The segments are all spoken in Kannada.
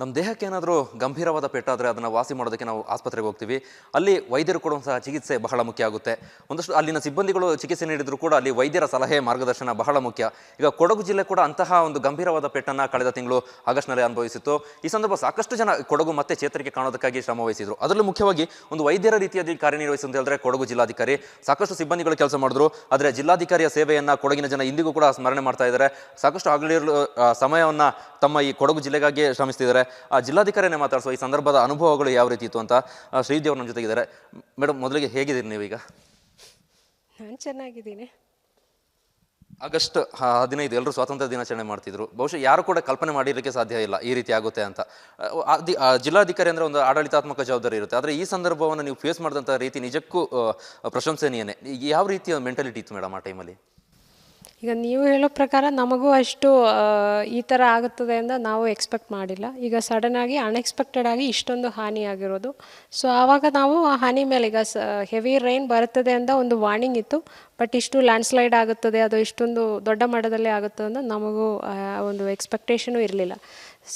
ನಮ್ಮ ದೇಹಕ್ಕೆ ಏನಾದರೂ ಗಂಭೀರವಾದ ಪೆಟ್ಟಾದರೆ ಅದನ್ನು ವಾಸಿ ಮಾಡೋದಕ್ಕೆ ನಾವು ಆಸ್ಪತ್ರೆಗೆ ಹೋಗ್ತೀವಿ. ಅಲ್ಲಿ ವೈದ್ಯರು ಕೊಡುವಂತಹ ಚಿಕಿತ್ಸೆ ಬಹಳ ಮುಖ್ಯ ಆಗುತ್ತೆ. ಒಂದಷ್ಟು ಅಲ್ಲಿನ ಸಿಬ್ಬಂದಿಗಳು ಚಿಕಿತ್ಸೆ ನೀಡಿದರೂ ಕೂಡ ಅಲ್ಲಿ ವೈದ್ಯರ ಸಲಹೆ, ಮಾರ್ಗದರ್ಶನ ಬಹಳ ಮುಖ್ಯ. ಈಗ ಕೊಡಗು ಜಿಲ್ಲೆ ಕೂಡ ಅಂತಹ ಒಂದು ಗಂಭೀರವಾದ ಪೆಟ್ಟನ್ನು ಕಳೆದ ತಿಂಗಳು ಆಗಸ್ಟ್ನಲ್ಲಿ ಅನುಭವಿಸಿತ್ತು. ಈ ಸಂದರ್ಭ ಸಾಕಷ್ಟು ಜನ ಕೊಡಗು ಮತ್ತೆ ಚೇತರಿಕೆ ಕಾಣೋದಕ್ಕಾಗಿ ಶ್ರಮ ವಹಿಸಿದರು. ಅದರಲ್ಲೂ ಮುಖ್ಯವಾಗಿ ಒಂದು ವೈದ್ಯರ ರೀತಿಯಲ್ಲಿ ಕಾರ್ಯನಿರ್ವಹಿಸಿ ಅಂತ ಹೇಳಿದ್ರೆ ಕೊಡಗು ಜಿಲ್ಲಾಧಿಕಾರಿ ಸಾಕಷ್ಟು ಸಿಬ್ಬಂದಿಗಳು ಕೆಲಸ ಮಾಡಿದ್ರು. ಆದರೆ ಜಿಲ್ಲಾಧಿಕಾರಿಯ ಸೇವೆಯನ್ನು ಕೊಡಗಿನ ಜನ ಇಂದಿಗೂ ಕೂಡ ಸ್ಮರಣೆ ಮಾಡ್ತಾ ಇದ್ದಾರೆ. ಸಾಕಷ್ಟು ಹಗಲಿರಲು ಸಮಯವನ್ನು ತಮ್ಮ ಈ ಕೊಡಗು ಜಿಲ್ಲೆಗಾಗಿ ಶ್ರಮಿಸ್ತಿದ್ದಾರೆ. ಜಿಲ್ಲಾಧಿಕಾರಿನೇ ಮಾತಾಡಿಸುವ ಈ ಸಂದರ್ಭದ ಅನುಭವಗಳು ಯಾವ ರೀತಿ ಇತ್ತು ಅಂತ ಆ, ಶ್ರೀದೇವ್ ನಮ್ಮ ಜೊತೆಗಿದ್ದಾರೆ ಮೇಡಮ್ ಮೊದಲಿಗೆ ಹೇಗಿದ್ದೀರಿ ನೀವೀಗ ನಾನು ಚೆನ್ನಾಗಿದ್ದೀನಿ. ಆಗಸ್ಟ್ ಹದಿನೈದು ಎಲ್ಲರೂ ಸ್ವಾತಂತ್ರ್ಯ ದಿನಾಚರಣೆ ಮಾಡ್ತಿದ್ರು. ಬಹುಶಃ ಯಾರು ಕೂಡ ಕಲ್ಪನೆ ಮಾಡಿರಲಿಕ್ಕೆ ಸಾಧ್ಯ ಇಲ್ಲ ಈ ರೀತಿ ಆಗುತ್ತೆ ಅಂತ. ಆ, ಜಿಲ್ಲಾಧಿಕಾರಿ ಅಂದ್ರೆ ಒಂದು ಆಡಳಿತಾತ್ಮಕ ಜವಾಬ್ದಾರಿ ಇರುತ್ತೆ. ಆದರೆ ಈ ಸಂದರ್ಭವನ್ನು ನೀವು ಫೇಸ್ ಮಾಡಿದಂಥ ರೀತಿ ನಿಜಕ್ಕೂ ಆ, ಪ್ರಶಂಸನೀಯನೇ. ಯಾವ ರೀತಿಯ ಮೆಂಟಾಲಿಟಿ ಇತ್ತು ಮೇಡಮ್ ಆ ಟೈಮಲ್ಲಿ ಈಗ ನೀವು ಹೇಳೋ ಪ್ರಕಾರ ನಮಗೂ ಅಷ್ಟು ಈ ಥರ ಆಗುತ್ತದೆ ಅಂತ ನಾವು ಎಕ್ಸ್ಪೆಕ್ಟ್ ಮಾಡಿಲ್ಲ. ಈಗ ಸಡನ್ ಆಗಿ ಅನ್ಎಕ್ಸ್ಪೆಕ್ಟೆಡ್ ಆಗಿ ಇಷ್ಟೊಂದು ಹಾನಿ ಆಗಿರೋದು. ಸೊ ಆವಾಗ ನಾವು ಆ ಹಾನಿ ಮೇಲೆ ಈಗ ಹೆವಿ ರೈನ್ ಬರುತ್ತದೆ ಅಂತ ಒಂದು ವಾರ್ನಿಂಗ್ ಇತ್ತು. ಬಟ್ ಇಷ್ಟು ಲ್ಯಾಂಡ್ಸ್ಲೈಡ್ ಆಗುತ್ತದೆ, ಅದು ಇಷ್ಟೊಂದು ದೊಡ್ಡ ಮಟ್ಟದಲ್ಲಿ ಆಗುತ್ತದೆ ಅಂತ ನಮಗೂ ಒಂದು ಎಕ್ಸ್ಪೆಕ್ಟೇಷನು ಇರಲಿಲ್ಲ.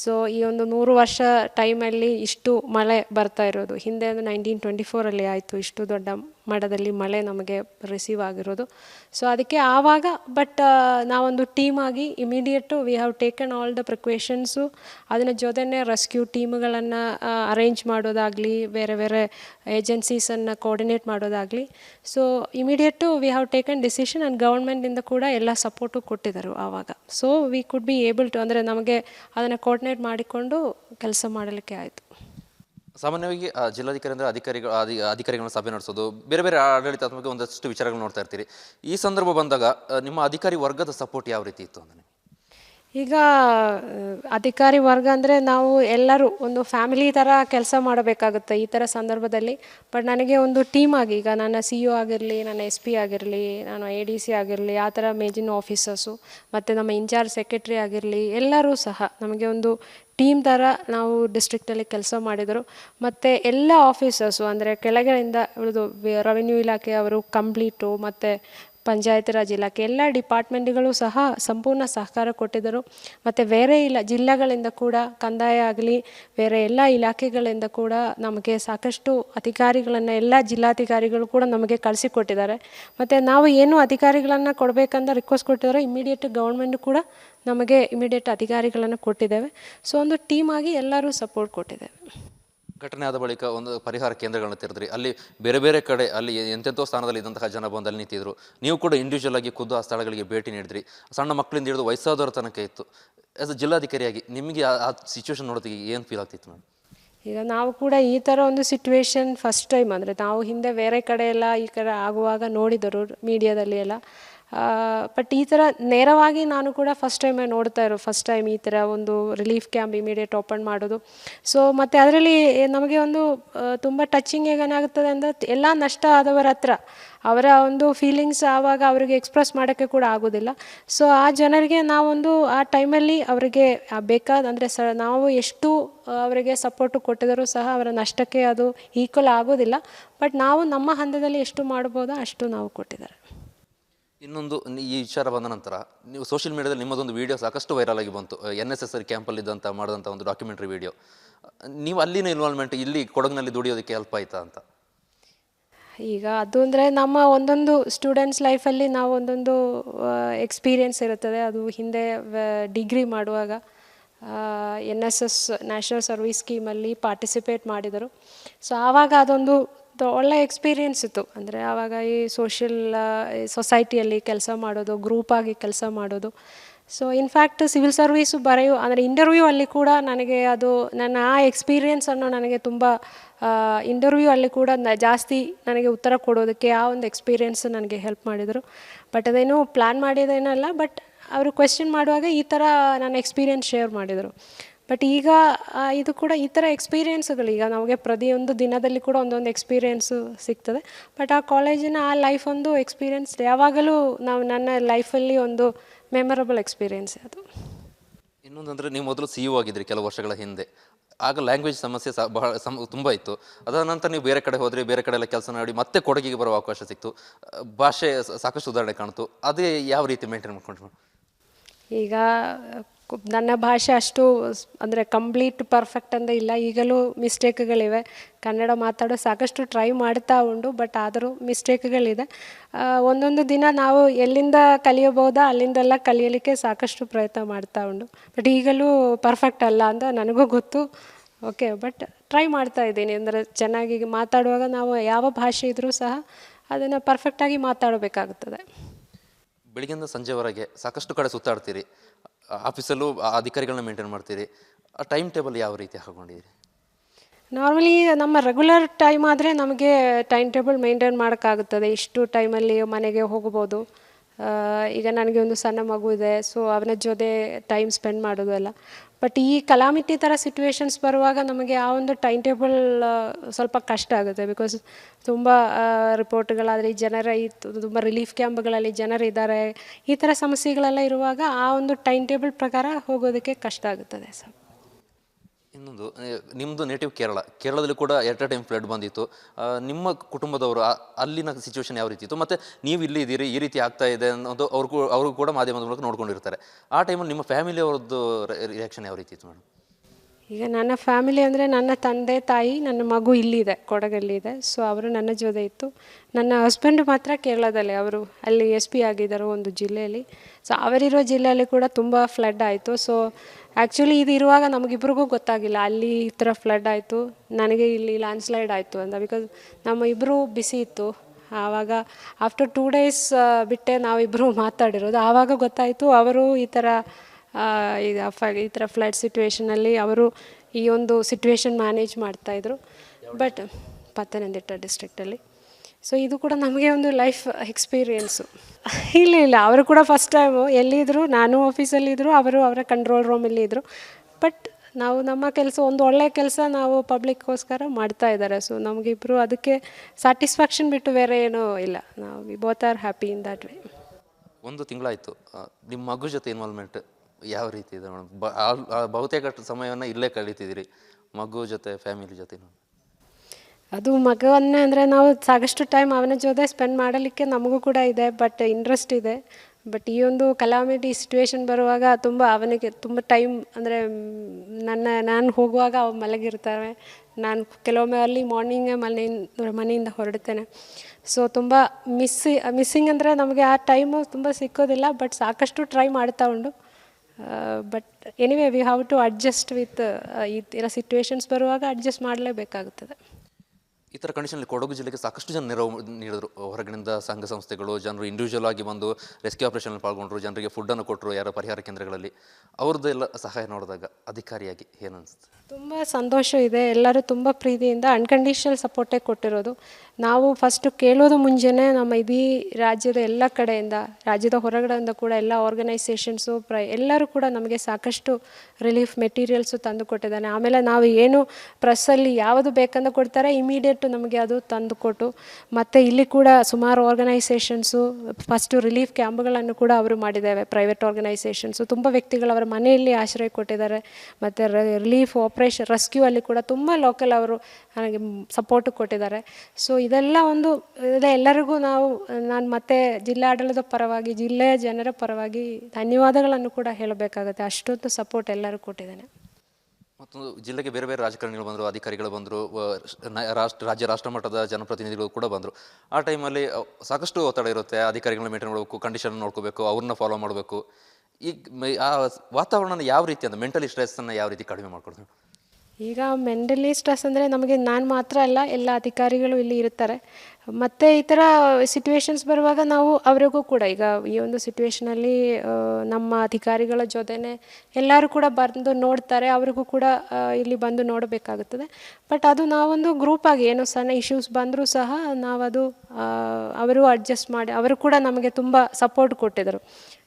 ಸೊ ಈ ಒಂದು ನೂರು ವರ್ಷ ಟೈಮಲ್ಲಿ ಇಷ್ಟು ಮಳೆ ಬರ್ತಾ ಇರೋದು. ಹಿಂದೆ ಒಂದು ನೈನ್ಟೀನ್ ಟ್ವೆಂಟಿ ಫೋರಲ್ಲಿ ಆಯಿತು, ಇಷ್ಟು ದೊಡ್ಡ ಮಟ್ಟದಲ್ಲಿ ಮಳೆ ನಮಗೆ ರಿಸೀವ್ ಆಗಿರೋದು. ಸೊ ಅದಕ್ಕೆ ಆವಾಗ ಬಟ್ ನಾವೊಂದು ಟೀಮ್ ಆಗಿ immediate we have taken all the precautions ಅದನ್ನ ಜೊತೆನೇ ರೆಸ್ಕ್ಯೂ ಟೀಮ್ಗಳನ್ನು ಅರೇಂಜ್ ಮಾಡೋದಾಗಲಿ, ಬೇರೆ ಬೇರೆ ಏಜೆನ್ಸೀಸನ್ನು ಕೋರ್ಡಿನೇಟ್ ಮಾಡೋದಾಗಲಿ. So immediate we have taken decision and ಗೌರ್ಮೆಂಟಿಂದ ಕೂಡ ಎಲ್ಲ ಸಪೋರ್ಟು ಕೊಟ್ಟಿದ್ದರು ಆವಾಗ. So we could be able to ಅಂದರೆ ನಮಗೆ ಅದನ್ನು ಕೋರ್ಡಿನೇಟ್ ಮಾಡಿಕೊಂಡು ಕೆಲಸ ಮಾಡಲಿಕ್ಕೆ ಆಯಿತು. ಸಾಮಾನ್ಯವಾಗಿ ಜಿಲ್ಲಾಧಿಕಾರಿ ಅಂದರೆ ಅಧಿಕಾರಿಗಳು ಅಧಿ, ಅಧಿಕಾರಿಗಳನ್ನ ಸಭೆ ನಡೆಸೋದು, ಬೇರೆ ಬೇರೆ ಆಡಳಿತಾತ್ಮಕ ಒಂದಷ್ಟು ವಿಚಾರಗಳು ನೋಡ್ತಾ ಇರ್ತೀರಿ. ಈ ಸಂದರ್ಭ ಬಂದಾಗ ನಿಮ್ಮ ಅಧಿಕಾರಿ ವರ್ಗದ ಸಪೋರ್ಟ್ ಯಾವ ರೀತಿ ಇತ್ತು ಅಂದರೆ? ಈಗ ಅಧಿಕಾರಿ ವರ್ಗ ಅಂದರೆ ನಾವು ಎಲ್ಲರೂ ಒಂದು ಫ್ಯಾಮಿಲಿ ಥರ ಕೆಲಸ ಮಾಡಬೇಕಾಗುತ್ತೆ ಈ ಥರ ಸಂದರ್ಭದಲ್ಲಿ. ಬಟ್ ನನಗೆ ಒಂದು ಟೀಮ್ ಆಗಿ, ಈಗ ನನ್ನ ಸಿ ಯು ಆಗಿರಲಿ, ನನ್ನ ಎಸ್ ಪಿ ಆಗಿರಲಿ, ನಾನು ಎ ಡಿ ಸಿ ಆಗಿರಲಿ, ಆ ಥರ ಮೇಜಿನ ಆಫೀಸರ್ಸು ಮತ್ತು ನಮ್ಮ ಇನ್ಚಾರ್ಜ್ ಸೆಕ್ರೆಟ್ರಿ ಆಗಿರಲಿ, ಎಲ್ಲರೂ ಸಹ ನಮಗೆ ಒಂದು ಟೀಮ್ ಥರ ನಾವು ಡಿಸ್ಟ್ರಿಕ್ಟಲ್ಲಿ ಕೆಲಸ ಮಾಡಿದರು. ಮತ್ತು ಎಲ್ಲ ಆಫೀಸರ್ಸು ಅಂದರೆ ಕೆಳಗಿನಿಂದ ಇಳಿದು ರೆವಿನ್ಯೂ ಇಲಾಖೆ ಅವರು ಕಂಪ್ಲೀಟು ಮತ್ತು ಪಂಚಾಯತ್ ರಾಜ್ ಇಲಾಖೆ ಎಲ್ಲ ಡಿಪಾರ್ಟ್ಮೆಂಟ್ಗಳು ಸಹ ಸಂಪೂರ್ಣ ಸಹಕಾರ ಕೊಟ್ಟಿದ್ದರು. ಮತ್ತು ಬೇರೆ ಇಲ್ಲ ಜಿಲ್ಲೆಗಳಿಂದ ಕೂಡ ಕಂದಾಯ ಆಗಲಿ, ಬೇರೆ ಎಲ್ಲ ಇಲಾಖೆಗಳಿಂದ ಕೂಡ ನಮಗೆ ಸಾಕಷ್ಟು ಅಧಿಕಾರಿಗಳನ್ನು, ಎಲ್ಲ ಜಿಲ್ಲಾಧಿಕಾರಿಗಳು ಕೂಡ ನಮಗೆ ಕಳಿಸಿಕೊಟ್ಟಿದ್ದಾರೆ ಮತ್ತು ನಾವು ಏನು ಅಧಿಕಾರಿಗಳನ್ನು ಕೊಡಬೇಕಂತ ರಿಕ್ವೆಸ್ಟ್ ಕೊಟ್ಟಿದ್ದಾರೆ ಇಮಿಡಿಯೇಟ್ ಗೌರ್ಮೆಂಟ್ ಕೂಡ ನಮಗೆ ಇಮಿಡಿಯೇಟ್ ಅಧಿಕಾರಿಗಳನ್ನು ಕೊಟ್ಟಿದ್ದೇವೆ. ಸೊ ಒಂದು ಟೀಮ್ ಆಗಿ ಎಲ್ಲರೂ ಸಪೋರ್ಟ್ ಕೊಟ್ಟಿದ್ದೇವೆ. ಘಟನೆ ಆದ ಬಳಿಕ ಒಂದು ಪರಿಹಾರ ಕೇಂದ್ರಗಳನ್ನ ತೆರೆದ್ರಿ. ಅಲ್ಲಿ ಬೇರೆ ಬೇರೆ ಕಡೆ ಅಲ್ಲಿ ಎಂತೆಂಥೋ ಸ್ಥಾನದಲ್ಲಿ ಇದ್ದಂತಹ ಜನ ಬಂದು ಅಲ್ಲಿ ನಿಂತಿದ್ರು. ನೀವು ಕೂಡ ಇಂಡಿವಿಜುವಲ್ ಆಗಿ ಖುದ್ದು ಆ ಸ್ಥಳಗಳಿಗೆ ಭೇಟಿ ನೀಡಿದ್ರಿ. ಸಣ್ಣ ಮಕ್ಕಳಿಂದ ಹಿಡಿದು ವಯಸ್ಸಾದವರ ತನಕ ಇತ್ತು. ಆಸ್ ಅ ಜಿಲ್ಲಾಧಿಕಾರಿಯಾಗಿ ನಿಮಗೆ ಆ ಸಿಚುವೇಶನ್ ನೋಡೋದಕ್ಕೆ ಏನು ಫೀಲ್ ಆಗ್ತಿತ್ತು ಮೇಡಮ್ ಈಗ ನಾವು ಕೂಡ ಈ ಥರ ಒಂದು ಸಿಚುವೇಶನ್ ಫಸ್ಟ್ ಟೈಮ್ ಅಂದರೆ ನಾವು ಹಿಂದೆ ಬೇರೆ ಕಡೆ ಎಲ್ಲ ಈ ಕಡೆ ಆಗುವಾಗ ನೋಡಿದರು ಮೀಡಿಯಾದಲ್ಲಿ ಎಲ್ಲ ಬಟ್ ಈ ಥರ ನೇರವಾಗಿ ನಾನು ಕೂಡ ಫಸ್ಟ್ ಟೈಮ್ ನೋಡ್ತಾ ಇರೋ ಫಸ್ಟ್ ಟೈಮ್ ಈ ಥರ ಒಂದು ರಿಲೀಫ್ ಕ್ಯಾಂಪ್ ಇಮಿಡಿಯೇಟ್ ಓಪನ್ ಮಾಡೋದು. ಸೊ ಮತ್ತು ಅದರಲ್ಲಿ ನಮಗೆ ಒಂದು ತುಂಬ ಟಚಿಂಗ್ ಏನಾಗುತ್ತದೆ ಅಂದರೆ ಎಲ್ಲ ನಷ್ಟ ಆದವರ ಹತ್ರ ಅವರ ಒಂದು ಫೀಲಿಂಗ್ಸ್ ಆವಾಗ ಅವರಿಗೆ ಎಕ್ಸ್ಪ್ರೆಸ್ ಮಾಡೋಕ್ಕೆ ಕೂಡ ಆಗೋದಿಲ್ಲ. ಸೊ ಆ ಜನರಿಗೆ ನಾವೊಂದು, ಆ ಟೈಮಲ್ಲಿ ಅವರಿಗೆ ಬೇಕಾದ, ಅಂದರೆ ಸ, ನಾವು ಎಷ್ಟು ಅವರಿಗೆ ಸಪೋರ್ಟು ಕೊಟ್ಟಿದರೂ ಸಹ ಅವರ ನಷ್ಟಕ್ಕೆ ಅದು ಈಕ್ವಲ್ ಆಗೋದಿಲ್ಲ. ಬಟ್ ನಾವು ನಮ್ಮ ಹಂತದಲ್ಲಿ ಎಷ್ಟು ಮಾಡ್ಬೋದೋ ಅಷ್ಟು ನಾವು ಕೊಟ್ಟಿದ್ದಾರೆ. ಇನ್ನೊಂದು ಈ ವಿಚಾರ ಬಂದ ನಂತರ, ನೀವು ಸೋಷಿಯಲ್ ಮೀಡಿಯಾದಲ್ಲಿ ನಿಮ್ಮದೊಂದು ವೀಡಿಯೋ ಸಾಕಷ್ಟು ವೈರಲ್ ಆಗಿ ಬಂತು. ಎನ್ ಎಸ್ ಎಸ್ ಕ್ಯಾಂಪಲ್ಲಿ ಇದ್ದಂಥ ಮಾಡಿದಂಥ ಒಂದು ಡಾಕ್ಯುಮೆಂಟ್ರಿ ವಿಡಿಯೋ ನೀವು ಅಲ್ಲಿನ ಇನ್ವಾಲ್ವ್ಮೆಂಟ್ ಇಲ್ಲಿ ಕೊಡಗಿನಲ್ಲಿ ದುಡಿಯೋದಕ್ಕೆ ಹೆಲ್ಪ್ ಆಯ್ತಾ ಅಂತ? ಈಗ ಅದು ಅಂದರೆ ನಮ್ಮ ಒಂದೊಂದು ಸ್ಟೂಡೆಂಟ್ಸ್ ಲೈಫಲ್ಲಿ ನಾವು ಒಂದೊಂದು ಎಕ್ಸ್ಪೀರಿಯೆನ್ಸ್ ಇರುತ್ತದೆ. ಅದು ಹಿಂದೆ ಡಿಗ್ರಿ ಮಾಡುವಾಗ N S S national service ಸ್ಕೀಮಲ್ಲಿ participate ಮಾಡಿದರು. ಸೊ ಆವಾಗ ಅದೊಂದು ದ- ಒಳ್ಳೆ ಎಕ್ಸ್ಪೀರಿಯೆನ್ಸ್ ಇತ್ತು. ಅಂದರೆ ಆವಾಗ ಈ ಸೋಷಿಯಲ್ ಸೊಸೈಟಿಯಲ್ಲಿ ಕೆಲಸ ಮಾಡೋದು ಗ್ರೂಪ್ ಆಗಿ ಕೆಲಸ ಮಾಡೋದು. So in fact civil service ಬರೆಯು, ಅಂದರೆ ಇಂಟರ್ವ್ಯೂ ಅಲ್ಲಿ ಕೂಡ ನನಗೆ ಅದು, ನನ್ನ ಆ ಎಕ್ಸ್ಪೀರಿಯೆನ್ಸನ್ನು ನನಗೆ ತುಂಬ ಇಂಟರ್ವ್ಯೂ ಅಲ್ಲಿ ಕೂಡ ನ, ಜಾಸ್ತಿ ನನಗೆ ಉತ್ತರ ಕೊಡೋದಕ್ಕೆ ಆ ಒಂದು ಎಕ್ಸ್ಪೀರಿಯೆನ್ಸ್ ನನಗೆ ಹೆಲ್ಪ್ ಮಾಡಿದರು. ಬಟ್ ಅದೇನು ಪ್ಲ್ಯಾನ್ ಮಾಡಿದೇನಲ್ಲ ಬಟ್ ಅವರು ಕ್ವೆಶ್ಚನ್ ಮಾಡುವಾಗ ಈ ಥರ ನನ್ನ ಎಕ್ಸ್ಪೀರಿಯೆನ್ಸ್ ಶೇರ್ ಮಾಡಿದರು. ಬಟ್ ಈಗ ಇದು ಕೂಡ ಈ ಥರ ಎಕ್ಸ್ಪೀರಿಯೆನ್ಸ್ಗಳು ಈಗ ನಮಗೆ ಪ್ರತಿಯೊಂದು ದಿನದಲ್ಲಿ ಕೂಡ ಒಂದೊಂದು ಎಕ್ಸ್ಪೀರಿಯೆನ್ಸು ಸಿಗ್ತದೆ. ಬಟ್ ಆ ಕಾಲೇಜಿನ ಆ ಲೈಫ್ ಒಂದು ಎಕ್ಸ್ಪೀರಿಯೆನ್ಸ್ ಯಾವಾಗಲೂ ನಾವು ನನ್ನ ಲೈಫಲ್ಲಿ ಒಂದು ಮೆಮೊರಬಲ್ ಎಕ್ಸ್ಪೀರಿಯೆನ್ಸ್ ಅದು. ಇನ್ನೊಂದಂದ್ರೆ ನೀವು ಮೊದಲು ಸಿ ಯು ಆಗಿದ್ರಿ ಕೆಲವು ವರ್ಷಗಳ ಹಿಂದೆ. ಆಗ ಲ್ಯಾಂಗ್ವೇಜ್ ಸಮಸ್ಯೆ ಸಹ ಬಹಳ ಸಮ ತುಂಬ ಇತ್ತು. ಅದಾದ ನಂತರ ನೀವು ಬೇರೆ ಕಡೆ ಹೋದರೆ ಬೇರೆ ಕಡೆ ಎಲ್ಲ ಕೆಲಸ ಮಾಡಿ ಮತ್ತೆ ಕೊಡಗಿಗೆ ಬರುವ ಅವಕಾಶ ಸಿಕ್ತು. ಭಾಷೆ ಸಾಕಷ್ಟು ಸುಧಾರಣೆ ಕಾಣ್ತು. ಅದೇ ಯಾವ ರೀತಿ ಮೇಂಟೈನ್ ಮಾಡ್ಕೊಂಡ್ರು? ಈಗ ನನ್ನ ಭಾಷೆ ಅಷ್ಟು ಅಂದರೆ ಕಂಪ್ಲೀಟ್ ಪರ್ಫೆಕ್ಟ್ ಅಂತ ಇಲ್ಲ. ಈಗಲೂ ಮಿಸ್ಟೇಕ್ಗಳಿವೆ ಕನ್ನಡ ಮಾತಾಡೋ ಸಾಕಷ್ಟು ಟ್ರೈ ಮಾಡ್ತಾ ಉಂಡು ಬಟ್ ಆದರೂ ಮಿಸ್ಟೇಕ್ಗಳಿದೆ ಒಂದೊಂದು ದಿನ ನಾವು ಎಲ್ಲಿಂದ ಕಲಿಯಬಹುದಾ, ಅಲ್ಲಿಂದೆಲ್ಲ ಕಲಿಯಲಿಕ್ಕೆ ಸಾಕಷ್ಟು ಪ್ರಯತ್ನ ಮಾಡ್ತಾ ಉಂಡು. ಬಟ್ ಈಗಲೂ ಪರ್ಫೆಕ್ಟ್ ಅಲ್ಲ ಅಂತ ನನಗೂ ಗೊತ್ತು. ಓಕೆ ಬಟ್ ಟ್ರೈ ಮಾಡ್ತಾ ಇದ್ದೀನಿ. ಅಂದರೆ ಚೆನ್ನಾಗಿ ಮಾತಾಡುವಾಗ ನಾವು ಯಾವ ಭಾಷೆ ಇದ್ದರೂ ಸಹ ಅದನ್ನು ಪರ್ಫೆಕ್ಟಾಗಿ ಮಾತಾಡಬೇಕಾಗುತ್ತದೆ ಬೆಳಿಗ್ಗೆಯಿಂದ ಸಂಜೆವರೆಗೆ ಸಾಕಷ್ಟು ಕಡೆ ಸುತ್ತಾಡ್ತೀರಿ. ಆಫೀಸಲ್ಲೂ ಅಧಿಕಾರಿಗಳನ್ನ ಮೇಂಟೈನ್ ಮಾಡ್ತೀರಿ. ಟೈಮ್ ಟೇಬಲ್ ಯಾವ ರೀತಿ ಹಾಕೊಂಡಿದ್ದೀರಿ? ನಾರ್ಮಲಿ ನಮ್ಮ ರೆಗ್ಯುಲರ್ ಟೈಮ್ ಆದರೆ ನಮಗೆ ಟೈಮ್ ಟೇಬಲ್ ಮೇಂಟೈನ್ ಮಾಡೋಕ್ಕಾಗುತ್ತದೆ. ಇಷ್ಟು ಟೈಮಲ್ಲಿ ಮನೆಗೆ ಹೋಗ್ಬೋದು. ಈಗ ನನಗೆ ಒಂದು ಸಣ್ಣ ಮಗು ಇದೆ ಸೊ ಅವನ ಜೊತೆ ಟೈಮ್ ಸ್ಪೆಂಡ್ ಮಾಡೋದು ಎಲ್ಲ ಬಟ್ ಈ ಕಲಾಮಿತಿ ಥರ ಸಿಚುವೇಶನ್ಸ್ ಬರುವಾಗ ನಮಗೆ ಆ ಒಂದು ಟೈಮ್ ಟೇಬಲ್ ಸ್ವಲ್ಪ ಕಷ್ಟ ಆಗುತ್ತೆ. ಬಿಕಾಸ್ ತುಂಬ ರಿಪೋರ್ಟ್ಗಳಾದರೆ ಜನರ ಈ ತುಂಬ ರಿಲೀಫ್ ಕ್ಯಾಂಪ್ಗಳಲ್ಲಿ ಜನರಿದ್ದಾರೆ ಈ ಥರ ಸಮಸ್ಯೆಗಳೆಲ್ಲ ಇರುವಾಗ ಆ ಒಂದು ಟೈಮ್ ಟೇಬಲ್ ಪ್ರಕಾರ ಹೋಗೋದಕ್ಕೆ ಕಷ್ಟ ಆಗುತ್ತದೆ ಸರ್ ಇನ್ನೊಂದು ನಿಮ್ಮದು ನೇಟಿವ್ ಕೇರಳ. ಕೇರಳದಲ್ಲಿ ಕೂಡ ಎಟ್ ಟೈಮ್ ಫ್ಲಡ್ ಬಂದಿತ್ತು. ನಿಮ್ಮ ಕುಟುಂಬದವರು ಅಲ್ಲಿನ ಸಿಚುವೇಶನ್ ಯಾವ ರೀತಿ ಇತ್ತು? ಮತ್ತು ನೀವು ಇಲ್ಲಿ ಇದ್ದೀರಿ, ಈ ರೀತಿ ಆಗ್ತಾ ಇದೆ ಅನ್ನೋದು ಅವ್ರಿಗೂ ಅವರು ಕೂಡ ಮಾಧ್ಯಮದ ಮೂಲಕ ನೋಡ್ಕೊಂಡಿರ್ತಾರೆ. ಆ ಟೈಮಲ್ಲಿ ನಿಮ್ಮ ಫ್ಯಾಮಿಲಿ ಅವ್ರದ್ದು ರಿಯಾಕ್ಷನ್ ಯಾವ ರೀತಿ ಇತ್ತು ಮೇಡಮ್ ಈಗ ನನ್ನ ಫ್ಯಾಮಿಲಿ ಅಂದರೆ ನನ್ನ ತಂದೆ, ತಾಯಿ, ನನ್ನ ಮಗು ಇಲ್ಲಿದೆ, ಕೊಡಗಲ್ಲಿದೆ. ಸೊ ಅವರು ನನ್ನ ಜೊತೆ ಇತ್ತು. ನನ್ನ ಹಸ್ಬೆಂಡ್ ಮಾತ್ರ ಕೇರಳದಲ್ಲಿ. ಅವರು ಅಲ್ಲಿ ಎಸ್ ಪಿ ಆಗಿದ್ದಾರೆ ಒಂದು ಜಿಲ್ಲೆಯಲ್ಲಿ. ಸೊ ಅವರಿರೋ ಜಿಲ್ಲೆಯಲ್ಲಿ ಕೂಡ ತುಂಬ ಫ್ಲಡ್ ಆಯಿತು. ಸೊ ಆ್ಯಕ್ಚುಲಿ ಇದು ಇರುವಾಗ ನಮಗಿಬ್ರಿಗೂ ಗೊತ್ತಾಗಿಲ್ಲ. ಅಲ್ಲಿ ಈ ಥರ ಫ್ಲಡ್ ಆಯಿತು. ನನಗೆ ಇಲ್ಲಿ ಲ್ಯಾಂಡ್ ಸ್ಲೈಡ್ ಆಯಿತು ಅಂತ. ಬಿಕಾಸ್ ನಮ್ಮ ಇಬ್ಬರು ಬಿಸಿ ಇತ್ತು. ಆವಾಗ ಆಫ್ಟರ್ ಟೂ ಡೇಸ್ ಬಿಟ್ಟೆ ನಾವಿಬ್ಬರು ಮಾತಾಡಿರೋದು. ಆವಾಗ ಗೊತ್ತಾಯಿತು ಅವರು ಈ ಥರ ಫ ಈ ಥರ ಫ್ಲಡ್ ಸಿಚುವೇಷನಲ್ಲಿ ಅವರು ಈ ಒಂದು ಸಿಚುವೇಶನ್ ಮ್ಯಾನೇಜ್ ಮಾಡ್ತಾಯಿದ್ರು ಬಟ್ ಪತ್ತನಂದಿಟ್ಟ ಡಿಸ್ಟ್ರಿಕ್ಟಲ್ಲಿ ಸೊ ಇದು ಕೂಡ ನಮಗೆ ಒಂದು ಲೈಫ್ ಎಕ್ಸ್ಪೀರಿಯೆನ್ಸು ಇಲ್ಲ ಇಲ್ಲ, ಅವರು ಕೂಡ ಫಸ್ಟ್ ಟೈಮು ಎಲ್ಲಿದ್ದರು ನಾನು ಆಫೀಸಲ್ಲಿದ್ದರು ಅವರು ಅವರ ಕಂಟ್ರೋಲ್ ರೂಮಲ್ಲಿ ಇದ್ದರು ಬಟ್ ನಾವು ನಮ್ಮ ಕೆಲಸ, ಒಂದು ಒಳ್ಳೆಯ ಕೆಲಸ ನಾವು ಪಬ್ಲಿಕ್ಕೋಸ್ಕರ ಮಾಡ್ತಾ ಇದ್ದಾರೆ. ಸೊ ನಮಗಿಬ್ಬರು ಅದಕ್ಕೆ ಸ್ಯಾಟಿಸ್ಫ್ಯಾಕ್ಷನ್ ಬಿಟ್ಟು ಬೇರೆ ಏನೂ ಇಲ್ಲ. ನಾವು both are happy in that way ಒಂದು ತಿಂಗಳಾಯಿತು. ನಿಮ್ಮ ಮಗು ಜೊತೆ ಇನ್ವಾಲ್ವ್ಮೆಂಟ್ ಯಾವ ರೀತಿ ಇದೆ ಮೇಡಮ್ ಬಹುತೇಕ ಸಮಯವನ್ನು ಇಲ್ಲೇ ಕಳೀತಿದ್ದೀರಿ. ಮಗು ಜೊತೆ ಫ್ಯಾಮಿಲಿ ಜೊತೆ. ಅದು ಮಗವನ್ನೇ ಅಂದರೆ ನಾವು ಸಾಕಷ್ಟು ಟೈಮ್ ಅವನ ಜೊತೆ ಸ್ಪೆಂಡ್ ಮಾಡಲಿಕ್ಕೆ ನಮಗೂ ಕೂಡ ಇದೆ ಬಟ್ ಇಂಟ್ರೆಸ್ಟ್ ಇದೆ. ಬಟ್ ಈ ಒಂದು ಕಲಾಮಿಟಿ ಸಿಚುವೇಶನ್ ಬರುವಾಗ ತುಂಬ ಅವನಿಗೆ ತುಂಬ ಟೈಮ್ ಅಂದರೆ ನನ್ನ, ನಾನು ಹೋಗುವಾಗ ಅವ ಮಲಗಿರ್ತಾರೆ. ನಾನು ಕೆಲವೊಮ್ಮೆ ಅಲ್ಲಿ ಮಾರ್ನಿಂಗೇ ಮನೆಯಿಂದ ಮನೆಯಿಂದ ಹೊರಡ್ತೇನೆ. ಸೊ ತುಂಬ ಮಿಸ್ಸಿ ಮಿಸ್ಸಿಂಗ್ ಅಂದರೆ ನಮಗೆ ಆ ಟೈಮು ತುಂಬ ಸಿಕ್ಕೋದಿಲ್ಲ ಬಟ್ ಸಾಕಷ್ಟು ಟ್ರೈ ಮಾಡ್ತಾ ಉಂಡು but anyway we have to adjust with ಈ ಥರ ಸಿಚುವೇಶನ್ಸ್ ಬರುವಾಗ ಅಡ್ಜಸ್ಟ್ ಮಾಡಲೇಬೇಕಾಗುತ್ತದೆ. ಈ ಥರ ಕಂಡೀಷನಲ್ಲಿ ಕೊಡಗು ಜಿಲ್ಲೆಗೆ ಸಾಕಷ್ಟು ಜನ ನೆರವು ನೀಡಿದ್ರು. ಹೊರಗಿನಿಂದ ಸಂಘ ಸಂಸ್ಥೆಗಳು, ಜನರು ಇಂಡಿವಿಜುವಲ್ ಆಗಿ ಬಂದು ರೆಸ್ಕ್ಯೂ ಆಪರೇಷನಲ್ಲಿ ಪಾಲ್ಗೊಂಡ್ರು, ಜನರಿಗೆ ಫುಡ್ಡನ್ನು ಕೊಟ್ಟರು ಯಾರೋ ಪರಿಹಾರ ಕೇಂದ್ರಗಳಲ್ಲಿ. ಅವ್ರದ್ದು ಎಲ್ಲ ಸಹಾಯ ನೋಡಿದಾಗ ಅಧಿಕಾರಿಯಾಗಿ ಏನು ಅನಿಸ್ತು ತುಂಬ ಸಂತೋಷ ಇದೆ. ಎಲ್ಲರೂ ತುಂಬ ಪ್ರೀತಿಯಿಂದ ಅನ್ಕಂಡೀಷನಲ್ ಸಪೋರ್ಟೇ ಕೊಟ್ಟಿರೋದು. ನಾವು ಫಸ್ಟು ಕೇಳೋದು ಮುಂಚೆನೇ ನಮ್ಮ ಇಡೀ ರಾಜ್ಯದ ಎಲ್ಲ ಕಡೆಯಿಂದ, ರಾಜ್ಯದ ಹೊರಗಡೆಯಿಂದ ಕೂಡ ಎಲ್ಲ ಆರ್ಗನೈಸೇಷನ್ಸು ಪ್ರ, ಎಲ್ಲರೂ ಕೂಡ ನಮಗೆ ಸಾಕಷ್ಟು ರಿಲೀಫ್ ಮೆಟೀರಿಯಲ್ಸು ತಂದು ಕೊಟ್ಟಿದ್ದಾನೆ. ಆಮೇಲೆ ನಾವು ಏನು ಪ್ರೆಸ್ಸಲ್ಲಿ ಯಾವುದು ಬೇಕಂತ ಕೊಡ್ತಾರೆ ಇಮಿಡಿಯೇಟ್ ನಮಗೆ ಅದು ತಂದು ಕೊಟ್ಟು, ಮತ್ತು ಇಲ್ಲಿ ಕೂಡ ಸುಮಾರು ಆರ್ಗನೈಸೇಷನ್ಸು ಫಸ್ಟು ರಿಲೀಫ್ ಕ್ಯಾಂಪ್ಗಳನ್ನು ಕೂಡ ಅವರು ಮಾಡಿದ್ದಾವೆ ಪ್ರೈವೇಟ್ ಆರ್ಗನೈಸೇಷನ್ಸು ತುಂಬ ವ್ಯಕ್ತಿಗಳು ಅವರ ಮನೆಯಲ್ಲಿ ಆಶ್ರಯ ಕೊಟ್ಟಿದ್ದಾರೆ, ಮತ್ತು ರಿಲೀಫ್ ಆಪ್ರೇಷನ್ ರೆಸ್ಕ್ಯೂ ಅಲ್ಲಿ ಕೂಡ ತುಂಬ ಲೋಕಲ್ ಅವರು ನನಗೆ ಸಪೋರ್ಟ್ ಕೊಟ್ಟಿದ್ದಾರೆ. ಸೊ ಇದೆಲ್ಲ ಒಂದು ಎಲ್ಲರಿಗೂ ನಾವು, ನಾನು ಮತ್ತೆ ಜಿಲ್ಲಾಡಳಿತದ ಪರವಾಗಿ, ಜಿಲ್ಲೆಯ ಜನರ ಪರವಾಗಿ ಧನ್ಯವಾದಗಳನ್ನು ಕೂಡ ಹೇಳಬೇಕಾಗುತ್ತೆ. ಅಷ್ಟೊಂದು ಸಪೋರ್ಟ್ ಎಲ್ಲರೂ ಕೊಟ್ಟಿದ್ದಾನೆ. ಮತ್ತೊಂದು, ಜಿಲ್ಲೆಗೆ ಬೇರೆ ಬೇರೆ ರಾಜಕಾರಣಿಗಳು ಬಂದರು, ಅಧಿಕಾರಿಗಳು ಬಂದರು ರಾಷ್ಟ್ರ, ರಾಜ್ಯ ರಾಷ್ಟ್ರ ಮಟ್ಟದ ಜನಪ್ರತಿನಿಧಿಗಳು ಕೂಡ ಬಂದರು. ಆ ಟೈಮಲ್ಲಿ ಸಾಕಷ್ಟು ಒತ್ತಡ ಇರುತ್ತೆ. ಅಧಿಕಾರಿಗಳನ್ನ ಮೇಂಟೈನ್ ಮಾಡಬೇಕು ಕಂಡೀಷನ್ ನೋಡ್ಕೋಬೇಕು, ಅವ್ರನ್ನ ಫಾಲೋ ಮಾಡಬೇಕು. ಮ- ಆ ವಾತಾವರಣ ಯಾವ ರೀತಿ ಅಂದರೆ ಮೆಂಟಲಿ ಸ್ಟ್ರೆಸ್ಸನ್ನು ಯಾವ ರೀತಿ ಕಡಿಮೆ ಮಾಡ್ಕೊಡ್ತಾರೆ ಈಗ ಮೆಂಟಲಿ ಸ್ಟ್ರೆಸ್ ಅಂದರೆ ನಮಗೆ ನಾನು ಮಾತ್ರ ಅಲ್ಲ ಎಲ್ಲ ಅಧಿಕಾರಿಗಳು ಇಲ್ಲಿ ಇರ್ತಾರೆ ಮತ್ತು ಈ ಥರ ಸಿಚುವೇಷನ್ಸ್ ಬರುವಾಗ ನಾವು ಅವರಿಗೂ ಕೂಡ, ಈಗ ಈ ಒಂದು ಸಿಚುವೇಶನಲ್ಲಿ ನಮ್ಮ ಅಧಿಕಾರಿಗಳ ಜೊತೆನೆ ಎಲ್ಲರೂ ಕೂಡ ಬಂದು ನೋಡ್ತಾರೆ, ಅವರಿಗೂ ಕೂಡ ಇಲ್ಲಿ ಬಂದು ನೋಡಬೇಕಾಗುತ್ತದೆ. ಬಟ್ ಅದು ನಾವೊಂದು ಗ್ರೂಪಾಗಿ ಏನೋ ಸಣ್ಣ ಇಶ್ಯೂಸ್ ಬಂದರೂ ಸಹ ನಾವದು ಅವರು ಅಡ್ಜಸ್ಟ್ ಮಾಡಿ, ಅವರು ಕೂಡ ನಮಗೆ ತುಂಬ ಸಪೋರ್ಟ್ ಕೊಟ್ಟಿದ್ದರು.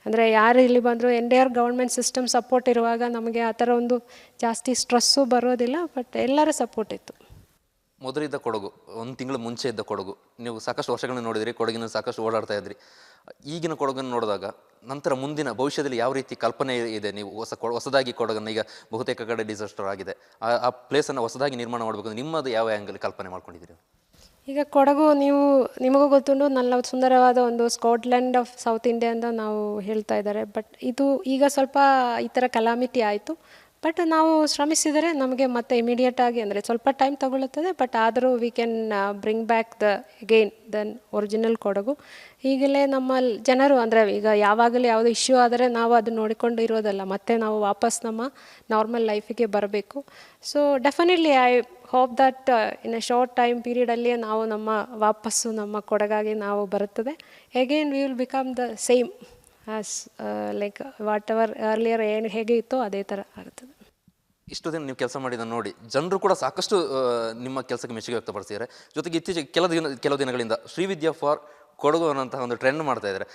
ಅಂದರೆ ಯಾರು ಇಲ್ಲಿ ಬಂದರೂ ಎಂಟೈರ್ ಗೌರ್ಮೆಂಟ್ ಸಿಸ್ಟಮ್ ಸಪೋರ್ಟ್ ಇರುವಾಗ ನಮಗೆ ಆ ಥರ ಒಂದು ಜಾಸ್ತಿ ಸ್ಟ್ರೆಸ್ಸು ಬರೋದಿಲ್ಲ ಬಟ್ ಎಲ್ಲರ ಸಪೋರ್ಟ್ ಇತ್ತು. ಮೊದಲಿದ್ದ ಕೊಡಗು, ಒಂದು ತಿಂಗಳ ಮುಂಚೆ ಇದ್ದ ಕೊಡಗು. ನೀವು ಸಾಕಷ್ಟು ವರ್ಷಗಳನ್ನು ನೋಡಿದ್ರಿ ಕೊಡಗಿನ ಸಾಕಷ್ಟು ಓಡಾಡ್ತಾ ಇದ್ರಿ. ಈಗಿನ ಕೊಡಗನ್ನು ನೋಡಿದಾಗ ನಂತರ ಮುಂದಿನ ಭವಿಷ್ಯದಲ್ಲಿ ಯಾವ ರೀತಿ ಕಲ್ಪನೆ ಇದೆ ನೀವು? ಹೊಸ ಹೊಸದಾಗಿ ಕೊಡಗನ್ನು, ಈಗ ಬಹುತೇಕ ಕಡೆ ಡಿಸಾಸ್ಟರ್ ಆಗಿದೆ. ಆ ಪ್ಲೇಸನ್ನು ಹೊಸದಾಗಿ ನಿರ್ಮಾಣ ಮಾಡಬೇಕು, ನಿಮ್ಮದು ಯಾವ ಆ್ಯಂಗಲ್ ಕಲ್ಪನೆ ಮಾಡ್ಕೊಂಡಿದ್ದೀರಿ? ಈಗ ಕೊಡಗು ನೀವು, ನಿಮಗೂ ಗೊತ್ತುಂಡು ನನ್ನ ಸುಂದರವಾದ ಒಂದು ಸ್ಕಾಟ್ಲ್ಯಾಂಡ್ ಆಫ್ ಸೌತ್ ಇಂಡಿಯಾ ಅಂತ ನಾವು ಹೇಳ್ತಾ ಇದ್ದಾರೆ. ಬಟ್ ಇದು ಈಗ ಸ್ವಲ್ಪ ಈ ಥರ ಕಲಾಮಿತಿ ಆಯಿತು. ಬಟ್ ನಾವು ಶ್ರಮಿಸಿದರೆ ನಮಗೆ ಮತ್ತೆ ಇಮಿಡಿಯೇಟ್ ಆಗಿ ಅಂದರೆ ಸ್ವಲ್ಪ ಟೈಮ್ ತಗೊಳ್ಳುತ್ತದೆ ಬಟ್ ಆದರೂ we can bring back the again then original Kodagu. ಈಗಲೇ ನಮ್ಮ ಜನರು ಅಂದರೆ ಈಗ ಯಾವಾಗಲೂ ಯಾವುದೋ ಇಶ್ಯೂ ಆದರೆ ನಾವು ಅದನ್ನು ನೋಡಿಕೊಂಡು ಇರೋದಲ್ಲ ಮತ್ತೆ ನಾವು ವಾಪಸ್ ನಮ್ಮ ನಾರ್ಮಲ್ ಲೈಫಿಗೆ ಬರಬೇಕು. So definitely I hope that in a short time ಪೀರಿಯಡಲ್ಲಿಯೇ ನಾವು ನಮ್ಮ ವಾಪಸ್ಸು ನಮ್ಮ ಕೊಡಗಾಗಿ ನಾವು ಬರುತ್ತದೆ. Again we will become the same as like whatever earlier ಏನು ಹೇಗೆ ಇತ್ತೋ ಅದೇ ಥರ ಆಗ್ತದೆ ಇಷ್ಟು ದಿನ ನೀವು ಕೆಲಸ ಮಾಡಿದ ನೋಡಿ ಜನರು ಕೂಡ ಸಾಕಷ್ಟು ನಿಮ್ಮ ಕೆಲಸಕ್ಕೆ ಮೆಚ್ಚುಗೆ ವ್ಯಕ್ತಪಡಿಸಿದ್ದಾರೆ. ಜೊತೆಗೆ ಇತ್ತೀಚೆಗೆ ಕೆಲ ದಿನ ಕೆಲವು ದಿನಗಳಿಂದ ಶ್ರೀವಿದ್ಯಾ ಫಾರ್ ಕೊಡಗು ಅನ್ನೋಂತಹ ಒಂದು ಟ್ರೆಂಡ್ ಮಾಡ್ತಾ ಇದ್ದಾರೆ.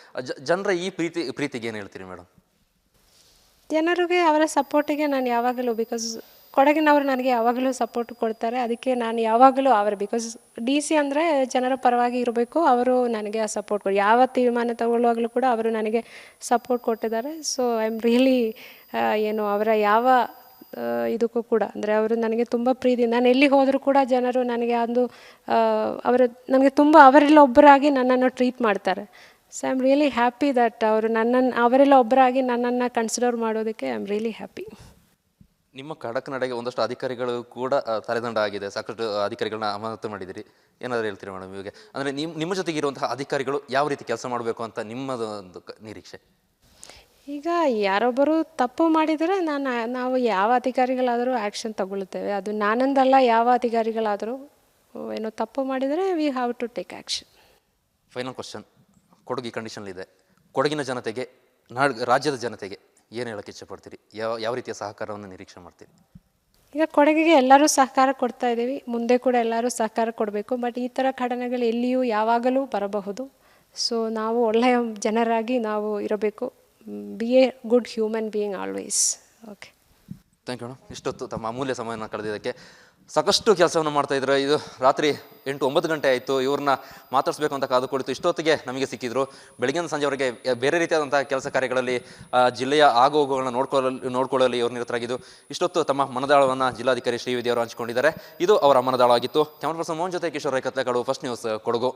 ಜನರ ಈ ಪ್ರೀತಿ ಪ್ರೀತಿಗೆ ಏನು ಹೇಳ್ತೀರಿ ಮೇಡಮ್ ಜನರಿಗೆ ಅವರ ಸಪೋರ್ಟಿಗೆ ನಾನು ಯಾವಾಗಲೂ ಬಿಕಾಸ್ ಕೊಡಗಿನವರು ನನಗೆ ಯಾವಾಗಲೂ ಸಪೋರ್ಟ್ ಕೊಡ್ತಾರೆ. ಅದಕ್ಕೆ ನಾನು ಯಾವಾಗಲೂ ಅವರ ಬಿಕಾಸ್ ಡಿ ಸಿ ಅಂದರೆ ಜನರ ಪರವಾಗಿ ಇರಬೇಕು, ಅವರು ನನಗೆ ಆ ಸಪೋರ್ಟ್ ಕೊಡಿ. ಯಾವ ತೀರ್ಮಾನ ತಗೊಳ್ಳುವಾಗಲೂ ಕೂಡ ಅವರು ನನಗೆ ಸಪೋರ್ಟ್ ಕೊಟ್ಟಿದ್ದಾರೆ. ಸೊ ಐ ಆಮ್ ರಿಯಲಿ ಏನು ಅವರ ಯಾವ ಇದಕ್ಕೂ ಕೂಡ, ಅಂದರೆ ಅವರು ನನಗೆ ತುಂಬ ಪ್ರೀತಿ. ನಾನು ಎಲ್ಲಿ ಹೋದರೂ ಕೂಡ ಜನರು ನನಗೆ ಒಂದು ಅವರು ನನಗೆ ತುಂಬ ಅವರೆಲ್ಲ ಒಬ್ಬರಾಗಿ ನನ್ನನ್ನು ಟ್ರೀಟ್ ಮಾಡ್ತಾರೆ. So I am really happy that ಅವರು ನನ್ನನ್ನು, ಅವರೆಲ್ಲ ಒಬ್ಬರಾಗಿ ನನ್ನನ್ನು ಕನ್ಸಿಡರ್ ಮಾಡೋದಕ್ಕೆ ಐ ಆಮ್ ರಿಯಲಿ ಹ್ಯಾಪಿ ನಿಮ್ಮ ಕಡಕ್ ನಡೆಗೆ ಒಂದಷ್ಟು ಅಧಿಕಾರಿಗಳು ಕೂಡ ತಲೆದಂಡ ಆಗಿದೆ. ಸಾಕಷ್ಟು ಅಧಿಕಾರಿಗಳನ್ನ ಅಮಾನತು ಮಾಡಿದಿರಿ ಏನಾದರೂ ಹೇಳ್ತೀರಿ ಮೇಡಮ್ ಇವಾಗ? ಅಂದರೆ ನಿಮ್ಮ ನಿಮ್ಮ ಜೊತೆಗೆ ಇರುವಂತಹ ಅಧಿಕಾರಿಗಳು ಯಾವ ರೀತಿ ಕೆಲಸ ಮಾಡಬೇಕು ಅಂತ ನಿಮ್ಮದು ಒಂದು ನಿರೀಕ್ಷೆ? ಈಗ ಯಾರೊಬ್ಬರು ತಪ್ಪು ಮಾಡಿದರೆ ನಾನು ನಾವು ಯಾವ ಅಧಿಕಾರಿಗಳಾದರೂ ಆ್ಯಕ್ಷನ್ ತಗೊಳ್ಳುತ್ತೇವೆ. ಅದು ನಾನಂದಲ್ಲ ಯಾವ ಅಧಿಕಾರಿಗಳಾದರೂ ಏನೋ ತಪ್ಪು ಮಾಡಿದರೆ we have to take action. Final question. Kodagi condition ಇದೆ. ಕೊಡಗಿನ ಜನತೆಗೆ ನಾಡ್ ರಾಜ್ಯದ ಜನತೆಗೆ ಏನು ಹೇಳಕ್ಕೆ ಇಷ್ಟಪಡ್ತೀರಿ? ಯಾವ ಯಾವ ರೀತಿಯ ಸಹಕಾರವನ್ನು ನಿರೀಕ್ಷೆ ಮಾಡ್ತೀರಿ? ಈಗ ಕೊಡಗಿಗೆ ಎಲ್ಲರೂ ಸಹಕಾರ ಕೊಡ್ತಾ ಇದ್ದೀವಿ. ಮುಂದೆ ಕೂಡ ಎಲ್ಲರೂ ಸಹಕಾರ ಕೊಡಬೇಕು. ಬಟ್ ಈ ಥರ ಘಟನೆಗಳು ಎಲ್ಲಿಯೂ ಯಾವಾಗಲೂ ಬರಬಹುದು. ಸೊ ನಾವು ಒಳ್ಳೆಯ ಜನರಾಗಿ ನಾವು ಇರಬೇಕು. Be a good human being always okay thank you madam ಇಷ್ಟೊತ್ತು ತಮ್ಮ ಅಮೂಲ್ಯ ಸಮಯವನ್ನು ಕಳೆದಿದ್ದಕ್ಕೆ ಸಾಕಷ್ಟು ಕೆಲಸವನ್ನು ಮಾಡ್ತಾ ಇದ್ರು. ಇದು ರಾತ್ರಿ ಎಂಟು ಒಂಬತ್ತು ಗಂಟೆ ಆಯಿತು. ಇವ್ರನ್ನ ಮಾತಾಡಿಸ್ಬೇಕು ಅಂತ ಕಾದು ಕುಳಿತು ಇಷ್ಟೊತ್ತಿಗೆ ನಮಗೆ ಸಿಕ್ಕಿದ್ರು. ಬೆಳಗಿನ ಸಂಜೆವರೆಗೆ ಬೇರೆ ರೀತಿಯಾದಂಥ ಕೆಲಸ ಕಾರ್ಯಗಳಲ್ಲಿ ಜಿಲ್ಲೆಯ ಆಗೋಗುಗಳನ್ನ ನೋಡ್ಕೊಳ್ಳಲು ನೋಡ್ಕೊಳ್ಳಲು ಇವರು ನಿರತರಾಗಿದ್ದು. ಇಷ್ಟೊತ್ತು ತಮ್ಮ ಮನದಾಳವನ್ನು ಜಿಲ್ಲಾಧಿಕಾರಿ ಶ್ರೀವಿದ್ಯವರು ಹಂಚಿಕೊಂಡಿದ್ದಾರೆ. ಇದು ಅವರ ಮನದಾಳವಾಗಿತ್ತು. ಕ್ಯಾಮರಾ ಪರ್ಸನ್ ಮೋಹನ್ ಜೊತೆ ಕಿಶೋರ್ ಕತ್ಲೆಕಾಡು ಫಸ್ಟ್ ನ್ಯೂಸ್ ಕೊಡಗು.